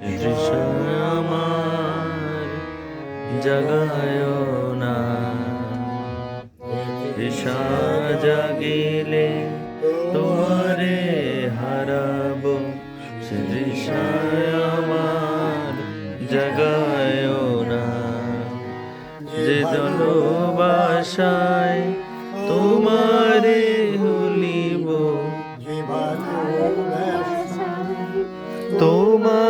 তৃষা আমার জাগায় না তৃষা জাগিলে তোমারে হারাবো সে আমার জাগায় না যে ভালোবাসায় তোমারে ভুলিব তোমারে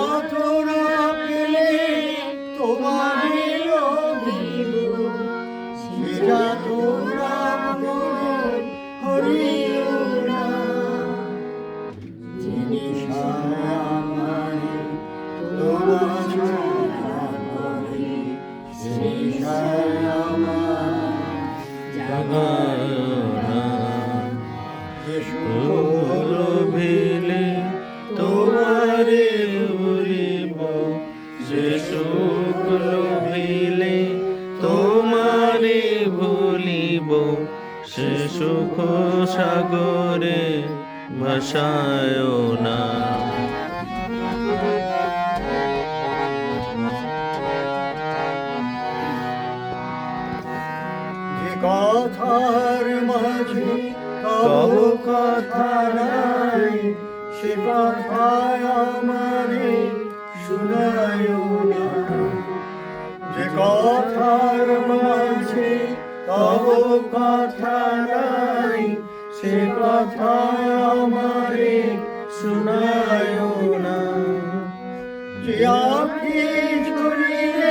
যে তোমারে লোভিলে তোমারে ভুলিব সে সুখ সাগরে ভাসায় না। কথার মাঝে কব কথা নাই, সে কথায় আমারে শুনায় না যে কথার মাঝে কব কথা নাই, সে কথায় আমারে শুনায় না যে আখি ঝরিলে